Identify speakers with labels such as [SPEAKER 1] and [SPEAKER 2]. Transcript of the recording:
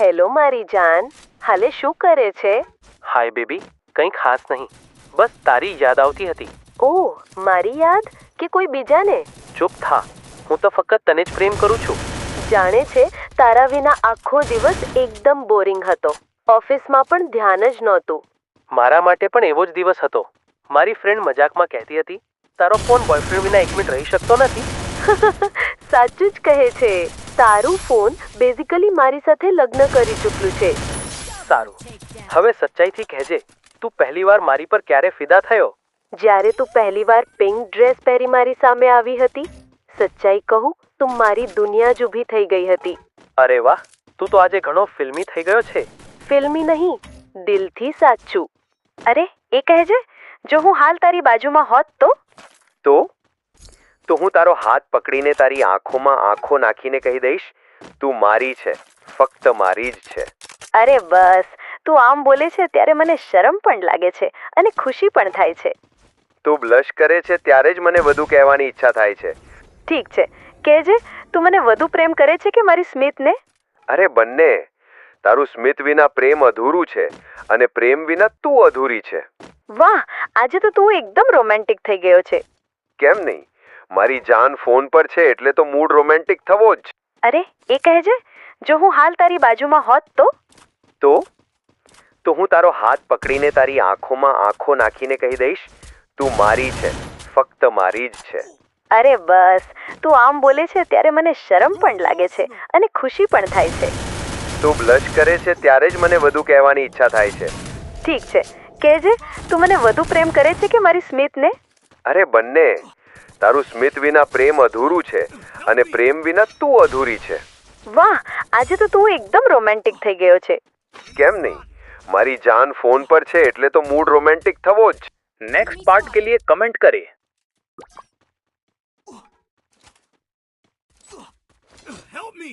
[SPEAKER 1] Hello મારી જાન. હાલે શું કરે છે?
[SPEAKER 2] હાય બેબી કંઈ ખાસ નહીં. બસ તારી યાદ આવતી હતી.
[SPEAKER 1] ઓ મારી યાદ? કે કોઈ બીજાને?
[SPEAKER 2] ચૂપ થા. હું તો ફક્ત તને જ પ્રેમ કરું છું.
[SPEAKER 1] જાણે છે તારા વિના આખો દિવસ એકદમ બોરિંગ હતો. ઓફિસમાં પણ ધ્યાન જ નહોતું.
[SPEAKER 2] મારા માટે પણ એવો જ દિવસ હતો. મારી ફ્રેન્ડ મજાકમાં કહેતી હતી તારો ફોન બોયફ્રેન્ડ વિના એક મિનિટ રહી શકતો નથી?
[SPEAKER 1] સાચું જ કહે છે. તારું ફોન બેઝિકલી મારી સાથે લગ્ન કરી ચૂક્યું છે.
[SPEAKER 2] સારું. હવે સચ્ચાઈથી કહેજે તું પહેલીવાર મારી પર ક્યારે ફિદા થયો?
[SPEAKER 1] જ્યારે તું પહેલીવાર પિંક ડ્રેસ પહેરી મારી સામે આવી હતી સચ્ચાઈ કહું તું મારી દુનિયા જ ઊભી થઈ ગઈ હતી.
[SPEAKER 2] અરે વાહ તું તો આજે ઘણો ફિલ્મી થઈ ગયો છે.
[SPEAKER 1] ફિલ્મી નહીં દિલથી સાચું. અરે એ કહેજે જો હું હાલ તારી બાજુમાં હોત તો?
[SPEAKER 3] તો? તો હું તારો હાથ પકડીને તારી આંખોમાં આંખો નાખીને કહી દઈશ તું મારી છે ફક્ત મારી જ છે.
[SPEAKER 1] અરે બસ તું આમ બોલે છે ત્યારે મને શરમ પણ લાગે છે અને ખુશી પણ થાય છે.
[SPEAKER 3] તું બ્લશ કરે છે ત્યારે જ મને વધુ કહેવાની ઈચ્છા થાય છે.
[SPEAKER 1] ઠીક છે કહેજે તું મને વધુ પ્રેમ કરે છે કે મારી સ્મિતને?
[SPEAKER 3] અરે બંને તારું સ્મિત વિના પ્રેમ અધૂરું છે અને પ્રેમ વિના તું અધૂરી છે.
[SPEAKER 1] વાહ આજે તો તું એકદમ રોમેન્ટિક થઈ ગયો છે.
[SPEAKER 3] કેમ નહીં? મારી જાન ફોન પર છે એટલે તો મૂડ રોમેન્ટિક થવો જ.
[SPEAKER 1] અરે એ કહેજે જો હું હાલ તારી બાજુમાં હોત તો?
[SPEAKER 3] તો? તો હું તારો હાથ પકડીને તારી આંખોમાં આંખો નાખીને કહી દઈશ તું મારી છે ફક્ત મારી જ છે.
[SPEAKER 1] અરે બસ તું આમ બોલે છે ત્યારે મને શરમ પણ લાગે છે અને ખુશી પણ થાય છે.
[SPEAKER 3] તું બ્લશ કરે છે ત્યારે જ મને વધુ કહેવાની ઈચ્છા થાય છે.
[SPEAKER 1] ઠીક છે કહેજે તું મને વધુ પ્રેમ કરે છે કે મારી સ્મિતને?
[SPEAKER 3] અરે બંને. તારું સ્મિત વિના પ્રેમ અધૂરું છે અને પ્રેમ વિના તું અધૂરી છે.
[SPEAKER 1] વાહ આજે તો તું એકદમ રોમેન્ટિક થઈ ગયો છે.
[SPEAKER 3] કેમ નહીં? મારી જાન ફોન પર છે એટલે તો મૂડ રોમેન્ટિક થવો જ
[SPEAKER 2] નેક્સ્ટ પાર્ટ કે लिए કમેન્ટ કરે
[SPEAKER 4] Help me!